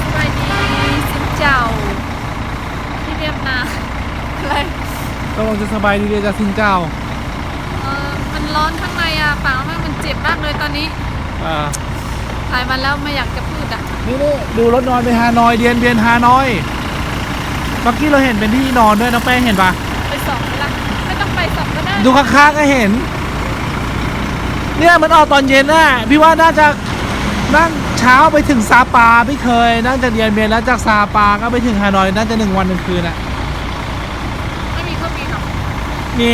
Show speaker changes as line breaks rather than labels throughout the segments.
สวัสดีสินเจ้า ที่เรียบนาอะไร
กำลังจะสบายดีเลยจะสินเจ้า
เออมันร้อนข้างในอะปากมันมันเจ็บมากเลยตอนนี้
อ่า
ถ่ายมาแล้วไม่อยากจะพูดอะ
นี่นี่ดูรถนอนไปฮานอยเดียนเบียนฮานอยเมื่อกี้เราเห็นเป็นที่นอนด้วยน้องแป้งเห็นปะ
ไปสองละไม่ต้องไปสองก็ได้
ดูข้างๆก็เห็น เนี่ยมันออกตอนเย็นน่ะพี่ว่าน่าจะนั่งเช้าไปถึงซาปาพี่เคย นั่งจากเดียนเบียนแล้วจากซาปาก็ไปถึงฮานอยน่าจะหนึ่งวันหนึ่งคืนอะ
ไม่มีเครื่องบินหรอก
มี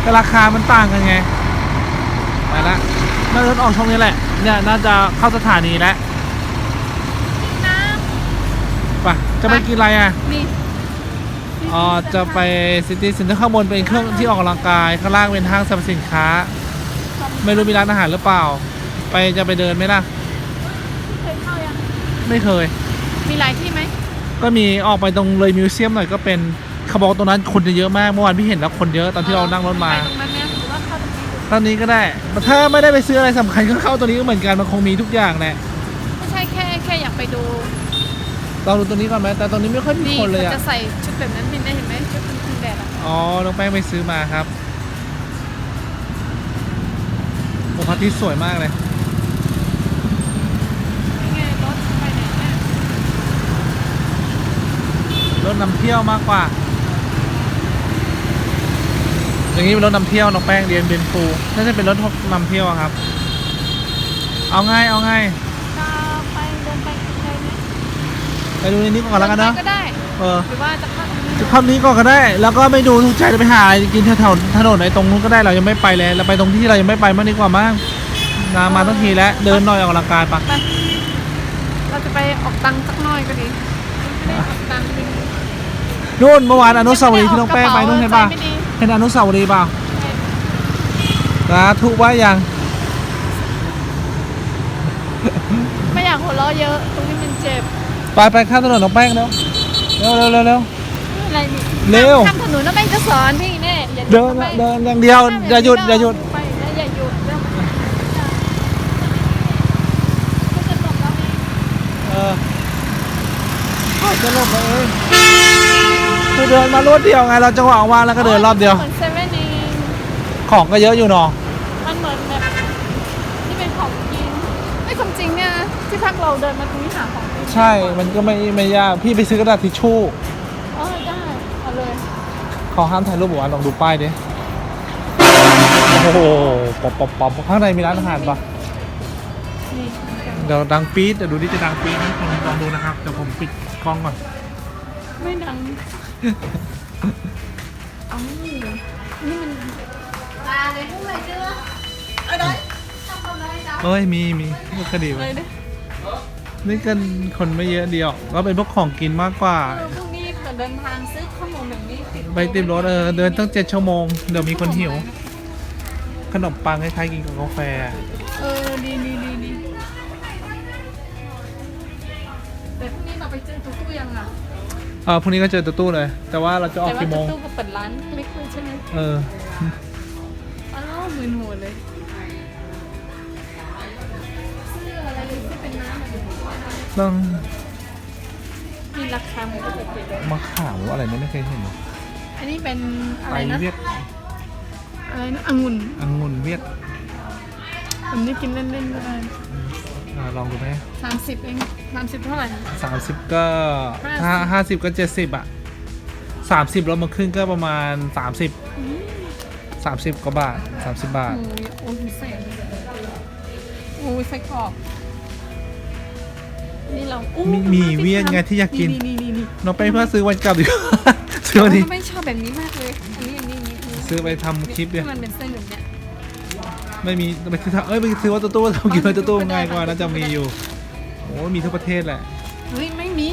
แต่ราคามันต่างกันไงไปละน่าจะออกช่องนี้แหละ เนี่ยน่าจะเข้าสถานีแล้ว
น้
ไปจะไปกินอะไรอะำ
นี่
อ๋อจะไปซิตี้เซ็นเตอร์ข้างบนเป็นเครื่องที่ออกกำลังกาย ข้างล่างเป็นห้างสรรพสินค้า ไม่รู้มีร้านอาหารหรือเปล่า ไปจะไปเดินไหมล่ะ
เคยเข้ายัง
ไม่เคย
มีหลายที่ไหม
ก็มีออกไปตรงเลยมิวเซียมหน่อยก็เป็นเขาบอกว่าตรงนั้นคนจะเยอะมากเมื่อวานพี่เห็นแล้วคนเยอะตอนที่เรานั่งรถมา
ไปตรงนั้นเนี่ยหรือว่าเข้าตรงนี้ดู
ตอนนี้ก็ได้ ถ้าไม่ได้ไปซื้ออะไรสำคัญก็เข้าตัวนี้ก็เหมือนกันมันคงมีทุกอย่างแหละ
ไม่ใช่แค่แค่อยากไปดู
ลองดูตัวนี้ก่อนไหมแต่ตรงนี้ไม่ค่อยมี
นี่
คนเลย
เขา
อะ
จะใส่ชุดแบบนั้นมินได้เห็นไหมชุดกันแดดอะ
อ๋อ น้องแป้งไปซื้อมาครับโอ้พระอาทิตย์สวยมากเลย
นี่ไงรถไปไหนเนี่ย
รถนำเที่ยวมากกว่า อย่างนี้เป็นรถนำเที่ยวน้องแป้งเรียนเบนฟูน่าจะเป็นรถนำเที่ยวอะครับ เอาง่ายเอาง่าย
จะไปเดินไปไกลไหม
ไปดูในนี้ก่อนแล้วกันเนอะ
ดิไปก็ได้
เออ
หรือว่าจะเข้าตรงนี้
จะเข้านี้ก่อนก็ได้ แล้วก็ไม่ดูถูกใจจะไปหาอะไรกินแถวๆถนนไหนตรงนู้นก็ได้เรายังไม่ไปเลยเราไปตรงที่เรายังไม่ไปมากดีกว่ามั้งนามาตั้งทีแล้วเดินหน่อยออกกำลังกายปะ
ไปเราจะไปออกตังค์สักหน่อยก็ดีไม่ได้ออกตังค์ดี
นู่นเมื่อวานอนุสาวรีย์ที่น้องแป้งไปนู่นเห็นปะ
ไม่ดี
เห็นอนุสาวรีย์เปล่าสาธุไว้ยัง
ไม่อยากหัวเราะเยอะตรงนี้มันเจ็บ
ไปไปข้ามถนนน้องแป้งเร็วเร็วเร็วเร็วเร็ว
อะไรนี่
เร็ว
ข้ามถนนแล้วแม่งจะสอนพี่แน่อย่า
เดิน
ไป
เดินอย่างเดียวอย่าหยุดอย่าหยุด
ไปนะอย่าหยุดเร็วก็จะตกแล้วนี่
เออเอาจะหลบไปเองคือเดินมารวดเดียวไงเราจังหวะว่างแล้วก็เดินรอบเดียว
เหมือนเซเว่นเอง
ของก็เยอะอยู่เนาะ
มันเหมือนแบบที่เป็นของกินไอ้ความจริงเนี่ยนะที่พักเราเดินมาตรงนี้หาของกิน
ใช่ มันก็ไม่ไม่ยาก พี่ไปซื้อกระดาษทิชชู่
เออได้เอาเลย
ขอห้ามถ่ายรูปบอกว่าลองดูป้ายดิ โอ้โหป๊อปป๊อปป๊อปข้างในมีร้านอาหารปะ
นี่
เดี๋ยวดังปี๊ดเดี๋ยวดูดิจะดังปี๊ดไหมลองลองดูนะครับ เดี๋ยวผมปิดกล้องก่อน
ไม่ดังเอานี่นี่มันมาเลยพวกอะไรเจ้าอะไรทำอะไรจ้า
เอ้ย มีมีก็คดี
อะไรเนี่ย
นี่กันคนไม่เยอะเดียว ก็เป็นพวกของกินมากกว่า
เออพวกนี้เดินทางซื้อข้าวหมูแบบนี้ติด
ไปติมรถเออเดินตั้งเจ็ดชั่วโมง เดี๋ยวมีคนหิว ขนมปังคล้ายๆกินกับกาแฟ
เออดีดีดีดีแต่พรุ่งนี้เราไปเจอตู้ตู้ยังอะ
เออพรุ่งนี้ก็เจอตู้ตู้เลย แต่ว่าเราจะออก
แต่ว่า
กี่โมง
ตู้ก็เปิดร้านเล็กเลยใช่ไหม
เออ
อ้าวมืนหัวเลย
ต้อง
มีราคามันก็จะเปลี่ยน
มะขามหรืออะไรเนี่ยไม่เคยเห็นเลย
อันนี้เป็นอะ
ไต
ไรนะ
เวียด
อะไรนะองุ่น
องุ่นเวียด
อันนี้กินเล่นๆก็ได้
อ่าลองดูไหม
สามสิบเองสามสิบเท่าไหร่
สามสิบก็ห้าห้าสิบก็เจ็ดสิบอะสามสิบลดมาครึ่งก็ประมาณสามสิบสามสิบกว่าบาทสามสิบบาท
โอ้ยโอ้ยใส่โอ้ยใส่กรอบ นี่เราอู้
มีมีเวียดไงที่อยากกิน
นี่นี่นี่นี่
น้องไปเพื่อซื้อวันกลับดีกว่าซื้อวันนี้
ไม่ชอบแบบนี้มากเลย อันนี้อันนี้อันนี้อันนี้
ซื้อไปทำคลิปเนี่ย
ที่มันเป็นเส้นแบบเนี้ย
ไม่มีไปซื้อเอ้ยไปซื้อวัตถุตู้ทำกินวัตถุตู้ง่ายกว่าน่าจะมีอยู่โอ้มีทุกประเทศแหละ
เฮ้ยไม่มี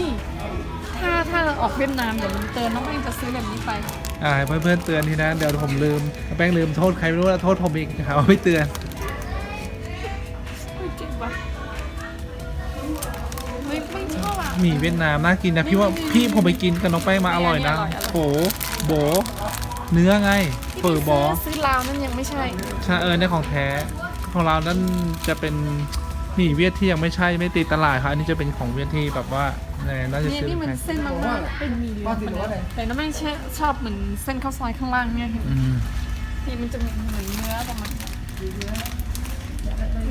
ถ้าถ้าเราออกเวียดนามเดี๋ยวมันเตือนน้องเองจะซื้อแบบนี้ไป
อ่าเพื่อนเพื่อนๆเตือนทีนะเดี๋ยวผมลืมแป้งลืมโทษใครไม่รู้แล้วโทษผมอีกหาว่าไม่เตือน หมี่เวียดนามน่ากินนะพี่ว่าพี่ผมไปกินกับน้องแป้งมาอร่อยนะโผโบเนื้อไงเปิดบอ
ซื้อลาวนั่นยังไม่ใช่
ใช่เออในของแท้ของเรานั่นจะเป็นหมี่เวียดที่ยังไม่ใช่ไม่ติดตลาดครับอันนี้จะเป็นของเวียดที่แบบว่าในน่าจะ
เนี่ย
ซื้อ
นี่มัน
แพง
เส้นมากๆเป็นหมีเหลืองเหมือนเดิมแต่น้ำแม่งชอบชอบเหมือนเส้นข้าวซอยข้างล่างเนี่ยเห็นไหม
อืม
นี่มันจะเหมือนเหมือนเนื้อประมาณนั้น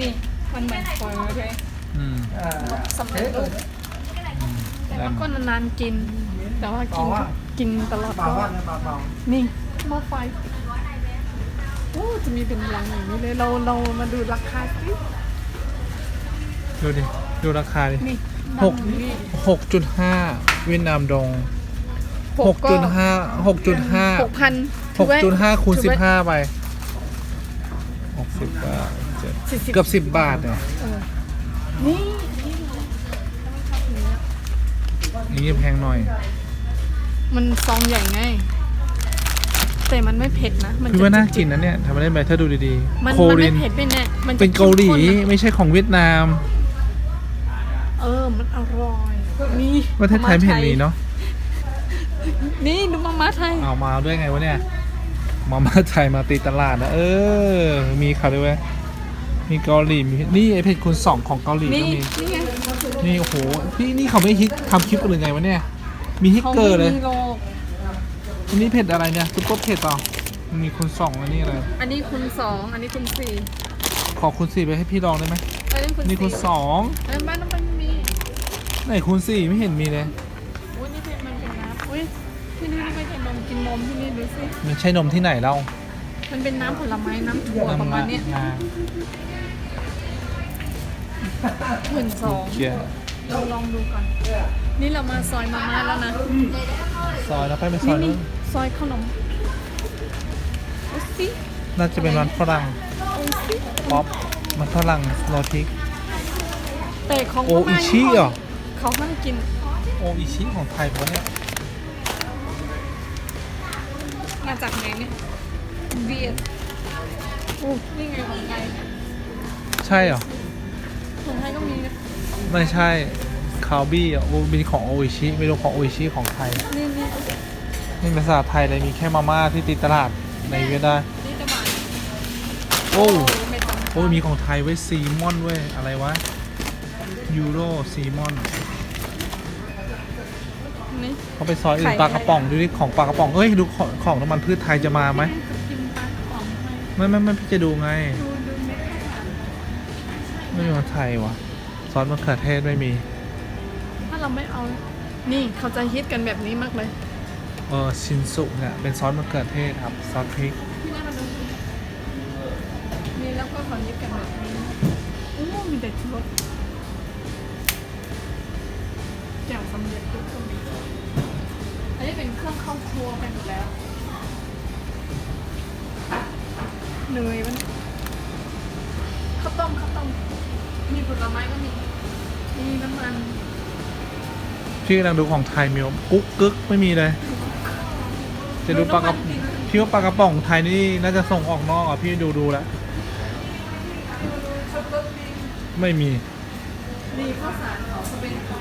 นี่มันเหมือนโฟยโอเค
อืม
สำเร็จรูป แต่ว่าก็นานๆกิน แต่ว่ากินกินตลอดก็นี่หม้อไฟโอ้จะมีเป็นลังอย่างนี้เลยเราเรามาดูราคาสิ
ดูดิ ดูราคาดิ
นี่
หก
ลังนี่
หกจุดห้าเวียดนามดงหกจุดห้าหกจุดห้า
หกพัน
หกจุดห้าคูณสิบห้าไปหกสิบบาทเจ็ดเกือบสิบบาทเนี่ย
นี่
นี่แพงหน่อย
มันซองใหญ่ไง แต่มันไม่เผ็ดนะ มัน
พี่ว่าน่า
จะ
กินนะเนี่ยทำมาได้ไหมถ้าดูดี
มัน
ๆโค
มัน
ริ
ไม่
น
เผ็ดไม่แน่มันจะ
เป็นเกาหลี
ข้มข้นอะ
ไม่ใช่ของเวียดนาม
เออ มันอร่อยนี่
ประเทศไทยไม่เห็นมีเนาะ
นี่ดูมาม่าไทย
เอามาด้วยไงวะเนี่ยมามาไทยมาตีตลาดนะเออ มีเขาด้วยเว้ย มีเกาหลีมีนี่ไอเพจคุณสองของเกาหลี
นี่
ก็มี
นี่ไง
นี่โอ้โหนี่นี่เขาไม่ฮิตทำคลิปกันหรือไงวะเนี่ย มีฮิต
เขา
เกอร์เลย
มีโล
อันนี้เผ็ดอะไรเนี่ยซุปเปอร์เผ็ดเปล่ามันมีคุณสองอันนี้อะไร
อันนี้คุณสองอันนี้คุณสี่
ขอคุณสี่ไปให้พี่ลองได้ไหม
อันนี้คุณ
นี่คุณ
สี่
สอง
เอ้ยบ้านน้ำมันมี
ไหนคุณสี่ไม่เห็นมีเลย
อุ้ยนี่เป็นมันเป็นน้ำอุ้ยที่นี่ไม่ใช่นมกินนมที่นี่ดูสิ
มันใช่นมที่ไหนเรา
มันเป็นน้ำผลไม้น้ำถั่วประมาณเนี้ย
งา
หมื่นสอง
เกียร์
เราลองดูก่อน นี่เรามาซอยมาม่าแล้วนะ
ซอยแล้วไปไปซ
นี่
อย
นี่
นู้น
ซอยขนมเอาสิ
น่าจะเป็นมันฝรั่ง
เอาสิ
ป๊อปมันฝรั่งโรทิก
แต่ของ
โออิชิเหรอ
เขาห้ามกิน
โออิชิของไทยปะเนี่ย
มาจากไหนเนี่ยเบียดโอ้นี่ไงของไทย
ใช่เหรอ
ของไทยก็มีนะ
ไม่ใช่คาวบี้อะโอ้เป็นของโออิชิไม่รู้ของโออิชิของไทย
นี่นี่
นี่ภาษาไทยเลยมีแค่มาม่าที่ติดตลาดในเวียดได้
นี่จะมา
โอ้
ไม่ต้อง
โอ้ยมีของไทยไว้ยซีมอนเว้ยอะไรวะยูโรซีมอน
นี่
เขาไปซอยอื่
ไข่
นปลากระป๋องดูดิของปลากระป๋องเอ้ยดูของของน้ำมันพืชไทยจะมาไหม
จะกินปลากระป๋องไทย
ไม่ไม่ไม่พี่จะดูไง
ดูดูเม็ดข้าวสาร
ไม่มีของไทยวะซอสมะเขือเทศไม่มี
ถ้าเราไม่เอา นี่เขาจะฮิตกันแบบนี้มากเลย
เออชินสุเนี่ยเป็นซอสมะเขือเทศครับ ซอสพริก
พี่น่ามาดูสินี่แล้วก็เขาฮิตกันแบบนี้โอ้มีแต่ชุดแจ่วสำเร็จรูปก็มีอันนี้เป็นเครื่องเข้าครัวไปหมดแล้วเนยมันข้าวต้มข้าวต้ม มีผลไม้ก็มีมีน้ำมัน
พี่กำลังดูของไทยมีกุ๊กกึกไม่มีเลย จะดูปลากระพี่ว่าปลากระป๋องไทยนี่น่าจะส่งออกนอกอะพี่ดูดูแล้วไม่มี
มีข้าวสารของเขาเป็นของ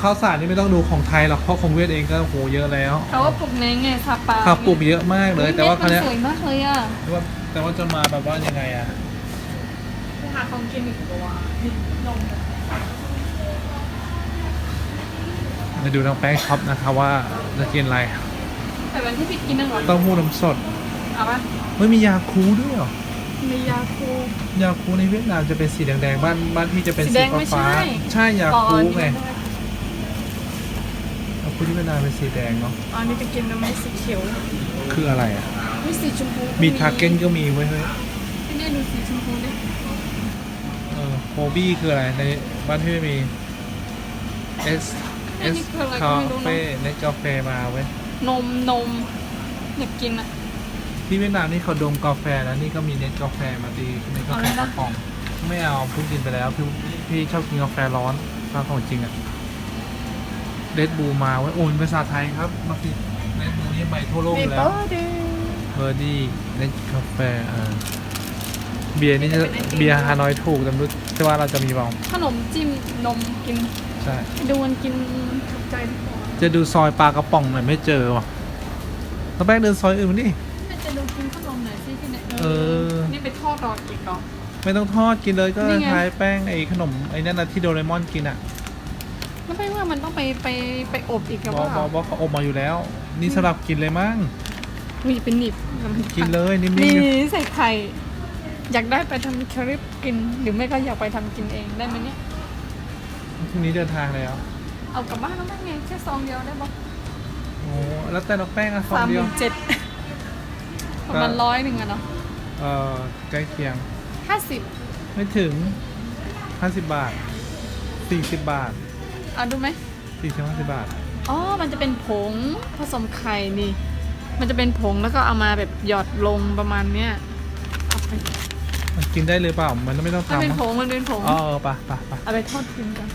ข้าวสารนี่ไม่ต้องดูของไทยหรอกเพราะของเวียดเองก็โหเยอะแล้ว
เขาว่าปลูกในไงซาปา
ข้าวปลูกเยอะมากเลย แต่ว่าคราว
เม็
เนี้
ด
ย
มันสวยมากเลยอะ
แต่ว่าแต่ว่าจะมาแบบว่ายังไงอะ
ไปหาของกินอีกตัวนี่นม
มาดูน้องแป้งช็อปนะครับว่าจะกินอะไร
แต่วันที่พี่กินนั่นหรอ
เต้าหู้น้ำสด
เอาปะ
ไม่มียาคูด้วยเหรอ
มียาคู
ยาคูในเวียดนามจะเป็นสีแดงๆ บ้านบ้านพี่จะเป็น
สี
สี
แดงไม่
ฟ้า
ใช่
ๆใช่ยา
อ๋อ
คู
อันนี้
ไง
ไม่ได้
ยาคูที่เวียดนามเป็นสีแดงเนาะ
อ๋ออันนี้ไปกินแล้วไม่สีเขียว
คืออะไรอะ
ไม่สีชมพู
มีทาเก้นก็มีไว้ยเฮ้ย
พี่เนี่ยดูสีชมพูดิ
เออ โฮบี้คืออะไร ในบ้านพี่ไม่มีเอสเอสคาเฟ่เนสกาแฟมาเว้ย
นมนมอยากกินอะ
ที่เวียดนามนี่เขาดมกาแฟแล้วนี่ก็มีเนสกาแฟมาดีเนสกาแฟ
เอาเลย
ก
นะ
ระป๋องไม่เอาเพิ่งกินไปแล้วพี่พี่ชอบกินกาแฟร้อนถ้าของจริงอะเดดบูมาไว้ยโอนภาษาไทยครับมาสิเดดบูนี่ไปทั่วโลก
เม
อยู่แล้
เปิ
ว
ลเดย์
เบอร์ดี้เนสกาแฟอ่า เบียร์นี่จะเบียร์ฮานอยถูกแต่ไม่รู้แต่ว่าเราจะมีเปล่า
ขนมจิ้มนมกิน
ใช่
ดูมันกินถูกใจดีกว่า
จะดูซอยปลากระป๋องหน่อยไม่เจอว่ะน้องแป้งเดินซอยอื่นมาดิ
ไม่จะดูกินขนมหน่อยสิที่ไหน
เออ
นี่ไปทอดรออีกเหรอ
ไม่ต้องทอดกินเลยก็
นี่ไง
ทายแป้งไอ้ขนมไอ้นั่นนะที่โดเรมอนกินอะ
แล้วไม่ว่ามันต้องไปไปไปอบอีกหรือบ
อ
เป
บอ
ล่า
บอเขาอบมาอยู่แล้ว นี่สำหรับกินเลยมั้ง
มีเป็นหนีบ
กินเลยนิ่ม
นี่
ๆ
ใส่ไข่ อยากได้ไปทำคลิปกิน หรือไม่ก็อยากไปทำกินเองได้ไหมเนี่ย
พรุ่งนี้เดินทางแล้ว
เอากลับบ้านแล้วได้ไงแค่ซองเดียวได้ปะ
โอ้แล้วแต่น้องแป้งอะซอง
สามห
เดียว
มื่นเจ็ดประมาณร้อยหนึ่งอะเนาะ
เออใกล้เคียง
ห้าสิบ
ไม่ถึง 50 บาท 40 บาท
เอาดูไหม
40 50 บาท
อ๋อ มันจะเป็นผงผสมไข่นี่ มันจะเป็นผงแล้วก็เอามาแบบหยอดลงประมาณเนี้ยเอาไป
มันกินได้เลยเปล่า มันไม่ต้อง
มันเป็น
ทำ
ผงมันเป็นผง
อ๋อเออไปไปไป
เอาไปทอดกินกัน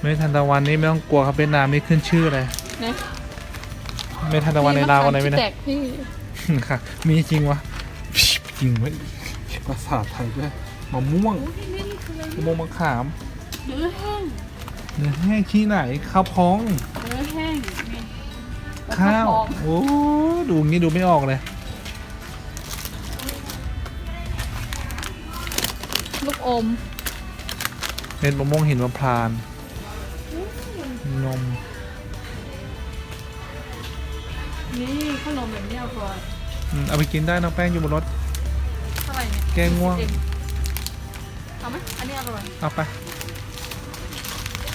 ไม่ทันตะวันนี่ไม่ต้องกลัวครับเวียดนามนี่ขึ้นชื่อเลย
นะ
ไม่ทันตะวันในลาวอะไรไหม
พี่
นะ
แตกพี่
ค่ะมีจริงวะ จริงไหมภาษาไทยด้วยมะม่วง
โอ้ยนี่คืออะไร
มะม่วงมะขาม
เนื้อแห้ง
เนื้อแห้งที่ไหนข้าวพอง
เนื้อแห้งนี่
ข้าว
แล้ก็ทอง
โอ้ดูงี้ดูไม่ออกเลย
ลูกอม
เป็นมะม่วงหินมะพร้านนม
นี่ขนมแบบนี้เอาก่อน
อืมเอาไปกินได้น้องแป้งอยู่บนรถ
เท่าไหร่เนี่ย
แกงง่วง
เอ็มเอาไหมอันนี้อร่อย
เอาไป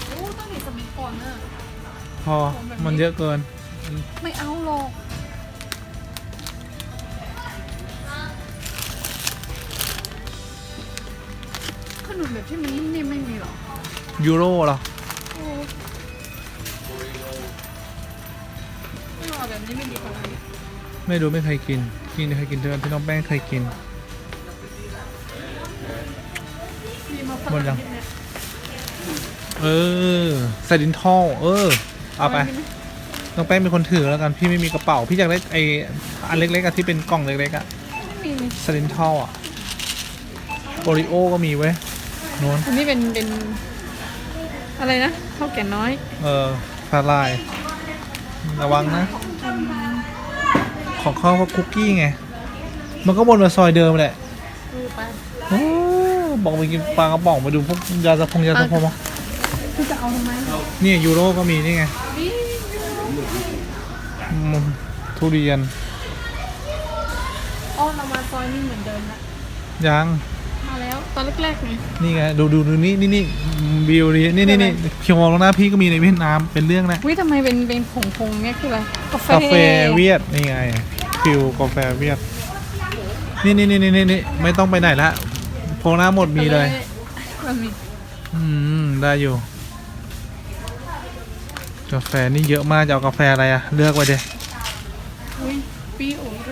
โอ้ต้องมีสมิธก่อนนะ
พอมันเยอะเกิน
ไม่เอาหรอก ขนมแบบที่มันนิ่มๆไม่มีหรอ
ยูโรเหรอ
โอ้ไม่เอาแบบนี้ไม่ดีกว่าเลย
ไม่รู้ไม่เคยกินกินเคยกินเดือนที่น้องแป้งเคยกิน
มีมาฝ
หมดยั
รั่
ง
งนิดเนี่ย
เออใส่ดินทอลเออ เอาไป
นนี้หม
น้องแป้งเป็นคนถือแล้วกันพี่ไม่มีกระเป๋า พี่อยากได้ไออันเล็กๆอะที่เป็นกล่องเล็กๆอะ
ไม่มี
สลินทอลอะโอริโอก็มีเว้ยโน้น
อันนี้เป็นเป็น อะไรนะข้าวแก่น้อย
เออสาลาย ระวังนะ ของเขาก็คุกกี้ไง มันก็บนมาซอยเดิมแหละ
ดูไป
โอ้บอกไปกินปลากระป๋องไปดูพวกยาสะพงยาสะพงมา
คือจะเอาทำไม
นี่ยูโรก็มีนี่ไง
นี่
อืมทุเรียน
อ๋อเรามาซอยนี่เหมือนเดิมละ
ยัง
มาแล้วตอนแรกๆไง
นี่ไงดูดูดูนี่นี่นี่วิวนี่นี่นี่นี่เพียวมองหน้าพี่ก็มีในเวียดนามเป็นเรื่องนะ
วิทำไมเป็นเป็นผงผงๆเนี่ยคืออะไรกาแฟ
กาแฟเวียดนี่ไงฟิวกาแฟเวียดนี่นี่นี่นี่นี่นี่ไม่ต้องไปไหนละโพงหน้าหมดมีเลย
มันมี
อืมได้อยู่ กาแฟนี่เยอะมากจะเอากาแฟอะไรอะเลือกไว้เด
อุ้ย ปีโอเร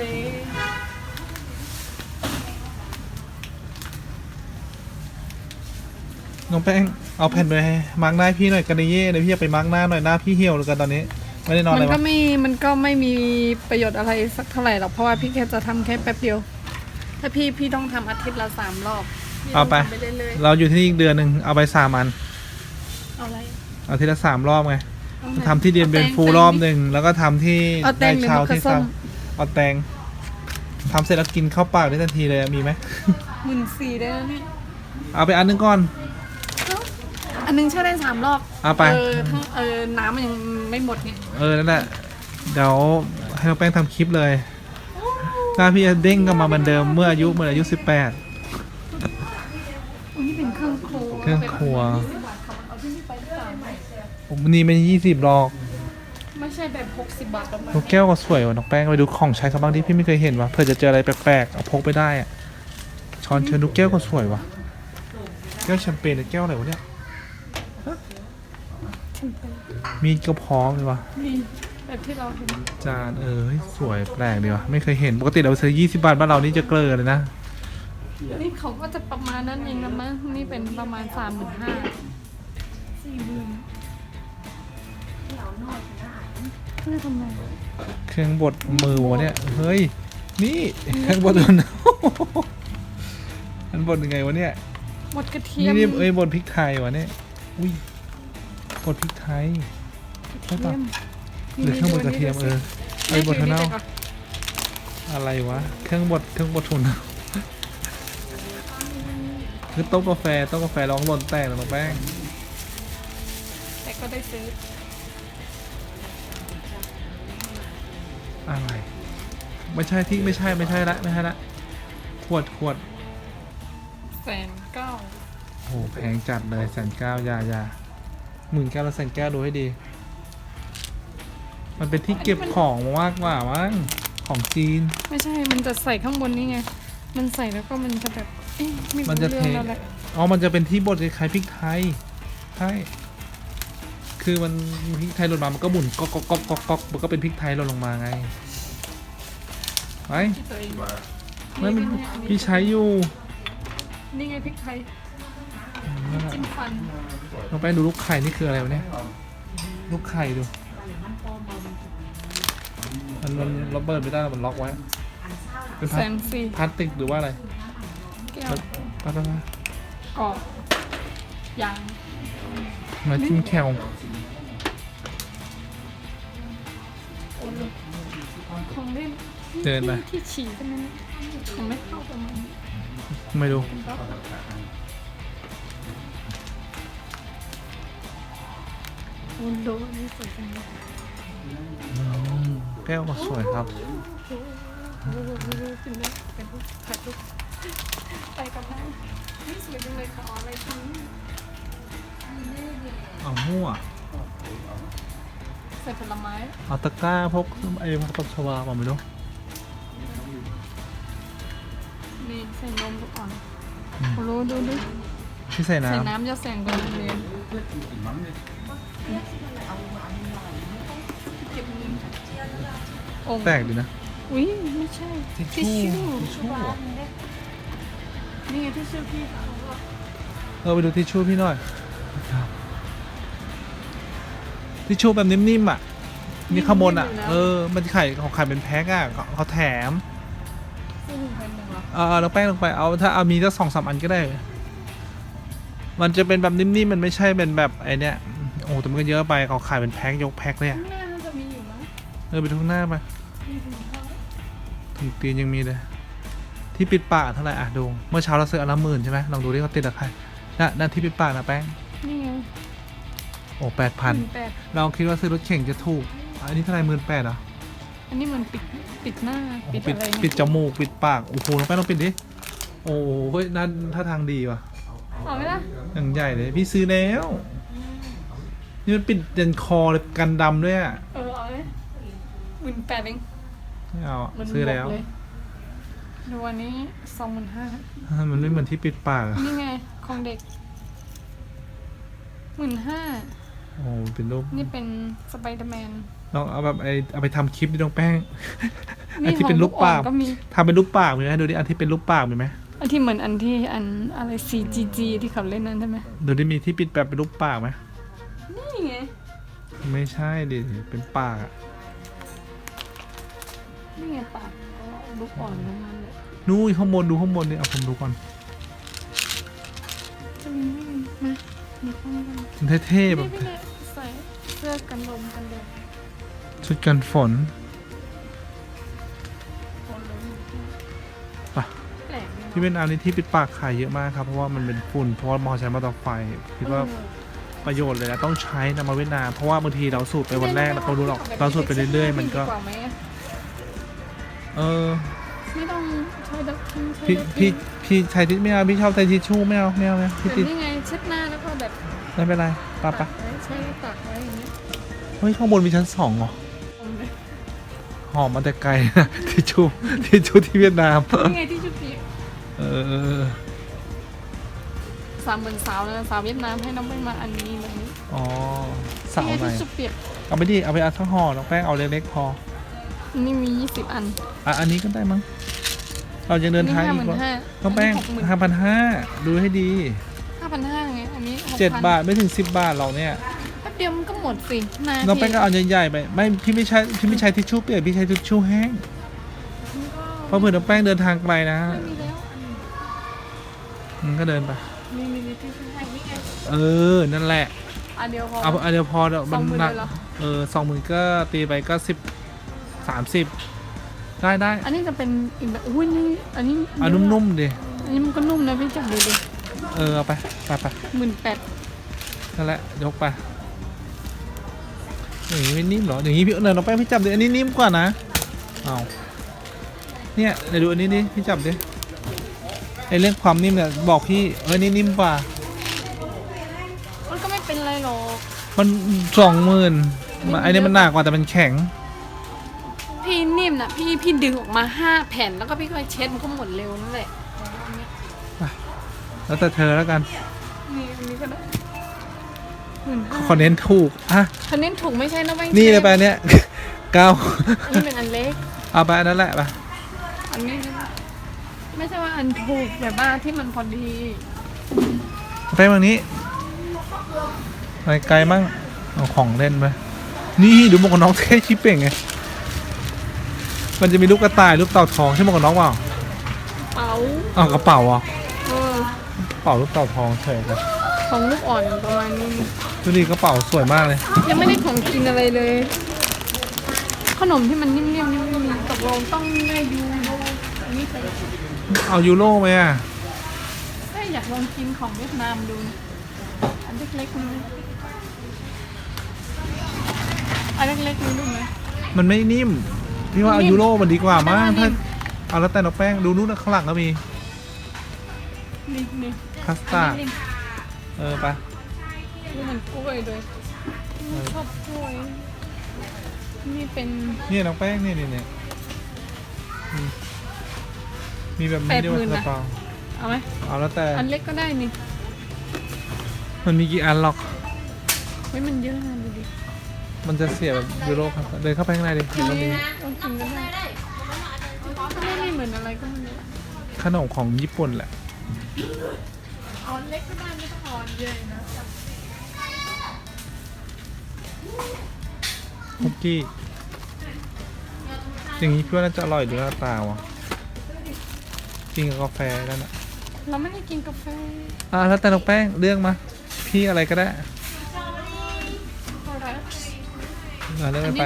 น้องแป้งเอาแผ่นไปให้มาร์กหน้าให้พี่หน่อยกันเย่เดี๋ยวพี่อยากไปมาร์กหน้าหน่อยหน้าพี่เหี่ยวเหลยกันตอนนี้ไม่ได้นอน
มั
เล
น
ย
ก็
วะ
ไม่ มันก็ไม่มีประโยชน์อะไรสักเท่าไหร่หรอกเพราะว่าพี่แค่จะทำแค่แป๊บเดียว ถ้าพี่พี่ต้องทำอาทิตย์ละสามรอบพี่
เอาไป
ต้องทำเรื่อย
เราอยู่ที่นี่อีกเดือนหนึ่งเอาไปสามอัน
ๆเอาอะไร
เอาทีละสามรอบไง
เอาไหน
ทำที่เดียนเบนฟู
อาแตง
รอบหนึ่งแล้วก็ทำที่
เอาแตงหรือ
เช้ามะ
เขือ
ที่
ส้
เช้าม เอาแตงทำเสร็จแล้วกินเข้าปากได้ทันทีเลยอะมีไหม
หมื่นสี่ได้แล้วเนี่ย
เอาไปอันหนึงก่อน
อันนึงใช้ได้สามรอบ
เอาไป
เออทั้งเออน้ำมันยังไม่หมดเนี่ย
เออ นั่นแหละ เดี๋ยวให้น้องแป้งทำคลิปเลย หน้าพี่จะเด้งกลับมาเหมือนเดิมเมื่ออายุเมื่ออายุ18
อุ้ยนี่เป็นเครื่องครัว
เครื่องครัว
แบบ20บาทค่ะเอาที่นี่ไปดีกว่าไหม
ผมนี่ไม่ยี่สิบหรอก
ไม่ใช่แบบหกสิบบาทประมาณ
นกแก้วก็สวยว่ะน้องแป้งไปดูของใช้เขาบ้างที่พี่ไม่เคยเห็นว่ะเผื่อจะเจออะไรแปลกๆเอาพกไปได้อะช้อนเชิญนกแก้วก็สวยว่ะแก้วแชมเปญหรือแก้วอะไรวะเนี่ยฮะมีกระเพาะเลยวะ
นี่แบบที่เราเห็น
จานเออเฮ้ยสวยแปลกดีวะไม่เคยเห็นปกติเราซื้อ20 บาทบ้านเรานี่จะเกลือเลยนะ
นี่เขาก็จะประมาณนั้นเองนะมั้งนี่เป็นประมาณสามหมื่นห้าสี่หมื่น เพื่อทำไม
เครื่องบดมือวะเนี่ย เฮ้ย นี่เครื่องบดมือมันบดยังไงวะเนี่ย
หมดกระเทีย
นี่
ม
นี่เอ้ยบดพริกไทยวะเนี่ย อุ้ยบดพริกไทย
กระเทียม
หรือเครื่องบดกระเทียมเออเอ้ยบด
นี่
เทาเน่า
นี่ก่อน
อะไรวะ เครื่องบดเครื่องบดทุนคือต้มกาแฟต้มกาแฟร้องหล่นแตกแล้วน้องแป้ง
แต่ก็ได้ซื้อ
อะไร ไม่ใช่ที่ไม่ใช่ไม่ใช่ละไม่ใช่ละขวดขวด
แสนเก้า
โอ้โหแพงจัดเลยแสนเก้ายายาหมื่นเก้าแล้วแสนเก้าดูให้ดี มันเป็นที่เก็บของมากกว่ามั้งของจีน
ไม่ใช่ มันจะใส่ข้างบนนี่ไง มันใส่แล้วก็มันจะแบบ เอ๊ะไม่
มัน
รู้
จะ
เรื่
เท
องแล้วแหละ
อ๋อ มันจะเป็นที่บดคล้ายๆพริกไทย ใช่ คือมันพริกไทยหล่นมามันก็หมุนก๊อกก๊อกก๊อกก๊อกก๊อกมันก็เป็นพริกไทยหล่นลงมาไงไป
ที่ตัวเอง
ไม่มัน
นี่ไง
พี่ใช้อยู่
นี่ไงพริกไทยจิ้มฟัน
ลองไปดูลูกไข่นี่คืออะไรวะเนี่ยลูกไข่ดูมันมันเราเปิดไม่ได้มันล็อกไว้เป็นพ
แส
ลาส
นสี่
พลาสติกหรือว่าอะไร
แก้ว
ไปไปไป
กรอบยาง
มาจิ้มแคว
เล่น
เดินไป
ที่ฉี่ใช่ไหมของไม่เข้าประมาณนี้
ไม่ดู
เป็นปะโอ้โหนี่สวยจังเลย
แก้วก็สวยครับ
โอ้โหเป็นเรื่องเป็นรูปถ่ายรูปไปกับแม่นี่สวยจังเลยค่ะอ๋ออะไรทีนี้
เอามั่ว
ใส่ผลไม้
เอาตะกร้าพวกไอ้พวกตบชวามาไม่รู้
ใส่นมดูก่อนโอ้โหดูดู
ที่ใส่
ใส่
น้ำ
น้ำจะแสงก่อนเรียนเก็บเงินองค์
แปลกดีนะ
อุ้ยไม่ใช่
ทิช
ทิช
ชู่
ชู่
ทิชชู่เหรอ
นี่ไงทิชชู่พี่
เออไปดูทิชชู่พี่หน่อยทิชชู่แบบนิ่มๆอะนี่ข้างบนอะ เออ มันขายของขายเป็นแพ็คอะเขาเขาแถม
เหรอ
เออเราแป้งลงไปเอาถ้าเอามีสักสองสามอันก็ได้ มันจะเป็นแบบนิ่มๆมันไม่ใช่เป็นแบบไอเนี้ยโอ้แต่มันก็เยอะไปเขาขายเป็นแพ็คยกแพ็คเลยอะ
ข้างหน้าน่าจะมีอยู่มั้ง
เออไปทุกหน้าไป
มีถุงเท้า
ถุงตีนยังมีเลยที่ปิดปากเท่าไหร่อะดูเมื่อเช้าเราซื้ออันละหมื่นใช่ไหมลองดูที่เขาติดราคาน่ะนั่นที่ปิดปากนะแป้ง
นี่ไง
โอ้แปดพัน
หมื่นแปด
เราคิดว่าซื้อรถเข่งจะถูกอันนี้เท่าไหร่หมื่นแปดเหรอ
อันนี้มันปิดปิดหน้า
โอ้
ปิด
ปิด
อะไร
ปิ
เนี่ย
ดจมูกปิดปากโอ้โหน้องแป้งต้องปิดดิโอ้โหเฮ้ยนั่นท่าทางดีว่ะ
เอาไหมล่ะ
อย่างใหญ่เลยพี่ซื้อแล้วนี่มันปิดยันคอเลยกันดำด้วยอะ
เออเอาไหมหมื่นแปดเอง
ไม่เอาอะ
มัน
ซื้อแล้ว
บกเยดูอันนี้สองหมื่นห้า
มันไม่เหมือนที่ปิดปากอะ
นี่ไงของเด็กหมื่นห้า
โอ้โหเป็นรูป
นี่เป็นสไปเดอร์แมน
ลองเอาแบบไอเอาไปทำคลิปดิน้องแป้งอันที่เป็นรูปปาก
ของลูอ่อนก็มี
ทำเป็นรูปปากมีไหมดูดิอันที่เป็นรูปปากมีไหม
อันที่เหมือนอันที่อันอะไร CGG ที่เขาเล่นนั้นใช่ไหม
ดูดิมีที่ปิดแบบเป็นรูปปากไหม
นี่ไง
ไม่ใช่ดิเป็นปากอะ
นี่ไงปากลูกอ่อนทั้งนั้นเลย
นู่นข้างบนดูข้างบนดิเอาผมดูก่อน
จะมีไม่มีมามีข้างกัน
มันเท่ๆแบ
นี่
บ
พี่เนี่ยใส่เสื้อกันลมกันแดด
ชุดกันฝน
โคนลม
ไป
แปลกดี
ที่เวียดนามนี่ที่ปิดปากขายเยอะมากครับ เพราะว่ามันเป็นฝุ่นเพราะว่ามอใช้มาต่อไฟคิดว่า
เออ
ประโยชน์เลยนะต้องใช้นำมาเวียดนามเพราะว่าบางทีเราสูตรไปวันแรกเราก็รู้หรอกเราสูตรไปเรื่อยๆ มันก็
ดีว่าไหมอะ
เออ
ไม่ต้องใช้ดับทิ้งใช้
พี่
ดับ
พี่
ทิ้ง
พี่ใช้ทิชไม่เอาพี่ชอบใช้ทิชชู่ไม่เอาไม่เอาไม่เอาพี่
แต่
ติด
นี่ไงเช็ดหน้าแล้วก็แบบ
ไม่เป็นไรปะปะ
ตักไว้ใช้ตักไว้อย่างนี้
เฮ้ยข้างบนมีชั้นสองเหรอ
อมเลย
หอมมาแต่ไกลนะทิชชู่ทิชชู่ที่เวียดนาม
นี่ไงที่ชุดเปียก
เออเออเออ
สามหมื่นสาวนะสาวเวียดนามให้น้องไปมาอันนี้แบบนี้
อ๋อ สาว
นี่
ไห
ไง
น
ที่ชุดเปียก
เอาไปดิ เอาไปเอาทั้งห่อน้องแป้งเอาเล็กๆพอ
อันนี่มียี่สิบอัน
อะ อันนี้ก็ได้มั้ง เรายังเดินทางอีก
หมื่
ว่าน
ห้า
น้องแป้งห้าพันห้าดูให้ดี
ห้าพันห้าไงอันนี้6,000
เจ็ดบาทไม่ถึงสิบบาทหรอกเนี่ย
แป๊บเดียวมันก็หมดสินา
น้องแป้งก็เอาใหญ่ๆไปไม่พี่ไม่ใช้พี่ไม่ใช้ทิชชู่เปียกพี่ใช้ทิชชู่แห้งเพราะเผื่อน้องแป้งเดินทางไกลนะ
ไม่มีแล้ว
มันก็เดินไป
นี่นี่นี่ที่ซื้อให้นี่ไง
เออนั่นแหละ
อันเดียวพอ
เอาอันเดียวพอเดี๋ยวมัน
สองหมื่น
หนัก
เลยเหรอ
เออสองหมื่นก็ตีไปก็สิบสามสิบได้ได้
อันนี้จะเป็นอีกแบบอุ้ยนี่อันนี้
เอานุ่มๆดิ
อันนี้มันก็นุ่มนะพี่จับดูดิ
เออเอาไปไปไป
หมื่นแปด
นั่นแหละยกไป อย่างนี้ไม่นิ่มเหรอ อย่างนี้พี่เนินเอาไปพี่จับดิ อันนี้นิ่มกว่านะ เอาเนี่ยเดี๋ยวดูอันนี้ดิ พี่จับดิไอเรื่องความนิ่มเนี่ยบอกพี่ เออนี่นิ่มกว่า
มันก็ไม่เป็นไรหรอก
มันสองหมื่นไอเนี้มันหนักกว่าแต่มันแข็ง
พี่นิ่มนะพี่พี่ดึงออกมาห้าแผ่นแล้วก็พี่ค่อยเช็ดมันก็หมดเร็วนั่นแหละ
แล้วแต่เธอแล้วกัน
นี่อันนี้ก็ได้ หมื่นห้า
ขอเน้นถูกอะ
คันนี้ถูกไม่ใช่นะแม่ง
นี่เลยไปเนี่ยเก้า
อันนี้เป็นอันเล็ก
เอาไปอันนั้นแหละไป
อันนี้ไม่ใช่ว่าอันถูกแบบว่าที่มันพอดี
ไปบางนี้ไปไกลมั่งเอาของเล่นไปนี่ดูหมวกกันน็อกเท่ชิปเป่งไงมันจะมีลูกกระต่ายลูกเต่าทองใช่หมวกกันน็อกเปล่า
เป๋า
อ้าวกระเป๋าอะ
เออก
ระ เป๋าลูกเต่าทองเฉยเลย
ของลูกอ่อนประมาณนี้
ดูดิกระเป๋าสวยมากเลย
ยังไม่ได้ของกินอะไรเลย ขนมที่มันนิ่มๆนี่ไม่มีตกลงต้องได้ดูดูอันนี้ไป
เอายูโรไหมอะ
ถ้าอยากลองกินของเวียดนามดูนะอันเล็กๆนี้อันเล็กๆนี้ดูไหม
มันไม่นิ่ม พี่ว่าเอา
นิ่ม
ยูโรมันดีกว่ามั้ง
แต่ว่านิ่
ถ้ามเอาแล้วแต่น้องแป้งดูนู้นนะข้างหลังก็มี
นี่นี่
คัส
อั
ตานร์ด
นี้
เออไป
นี่มันกล้วยด้วยชอบกล้วย นี่เป็น
นี่น้องแป้งนี่นี่นี่มีมีแบบนี้ด้วย
80,000
ก
นะ
ระเป๋า
เอาไหม
เอาแล้วแต่
อันเล็กก็ได้นี่
มันมีกี่อันหรอก
เฮ้ยมันเยอะนะดูดิ
มันจะเสียแบบยูโรครับ เดินเข้าไปข้างในดิเดี๋ยวมันมี
ต้องกินก็ได้ก็ไม่ได้เหมือนอะไรก็ไม่รู้
ขนมของญี่ปุ่นแหละ
เอาเล็กก็ได้ไม่ต้องอ่อนใหญ่นะ
คุกกี้อย่างนี้พี่ว่าน่าจะอร่อยดูหน้าตาวะกินกับกาแฟนั่นแหละ
เราไม่ได้กินกาแฟ
อะแล้วแต่น้องแป้งเรื่องมา พี่อะไรก็ได้
ก็ได้
อะเรื่อง
อันนี้
ไป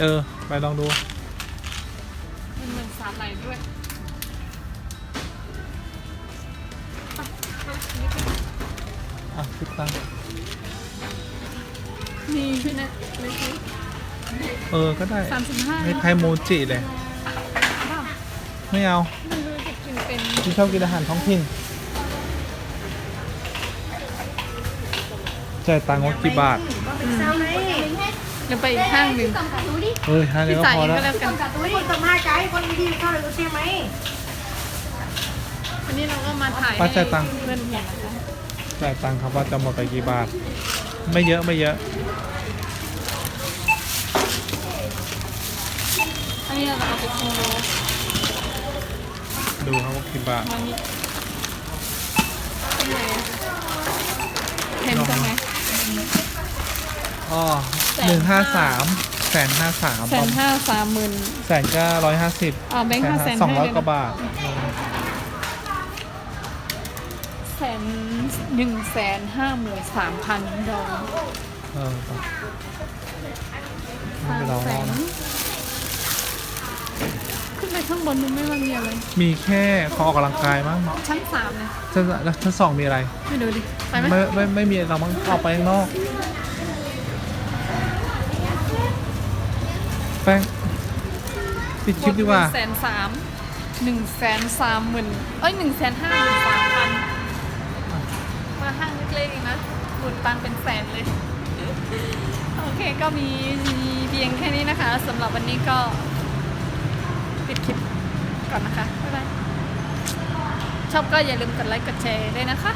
เออ ไปลองดู
มันเหมือนสาหร่ายด้วยอะ
อะคิดตังค์
นี่พี่นะเล็ก
เออ ก็ได้
สามสิบห้า
ไม่คล้ายโมจิเลย ไม่เอา
ไม่รู้จะกินเป็น
พี่ชอบกินอาหารท้องถิ่นจ่ายตังค์ว่ากี่บาท
เดี๋ ยวไปอีกห้างหนึ่ง
เฮ้ยห้าเดียวก็
จ่าย
พอ
เอง
แล้ว
ก็แล้วกัน
túi con tầm hai cái con đi sao lại có xe máy
วันนี้เราก็มาถ่าย
ป้าจ่ายตังค์
ให้เพื่อนเห็นนะคะ
จ่ายตังค์ครับว่าจะหมดไปกี่บาท ไม่เยอะไม่เยอะ
อันนี้เราจะเอาไปคงโล
ดูครับว่ากี่บาท
วันนี้เป็นไงแพงจังไหม
อ๋อหนึ่งห้าสามแสนห้าสาม
แสนห้าสามหมื่น
แสนก็ร้อยห้าสิบ
อ่าแบงค์ห้าแสน
สองร้อย
ให้เลยนะ
กว่าบาท
แสนหนึ่งแสนห้าหมื่นสามพันดอล
เออ
สาม
ไปลอง
แสนขึ้นไปข้างบนดูไหม่ว่ามีอะไร
มีแค่เขาออกกำลังกายมั้ง
ชั้นสามเลย
ชั้นแล้วชั้นสองมีอะไร
ไม่ดูดิ ไปไหม
ไม่ไม่ไม่มีเรามั้งออกไปข้างนอก แป้งปิดคลิปดีกว่า
แสนสามหนึ่งแสนสามหมื่นเอ้ยหนึ่งแสนห้าหมื่นสามพันมาห้างเล็กๆเองนะหมุนตังเป็นแสนเลย โอเคก็มีเพียงแค่นี้นะคะสำหรับวันนี้ก็ปิดคลิปก่อนนะคะ บ๊ายบาย ชอบก็อย่าลืมกดไลค์กดแชร์ด้วยนะคะ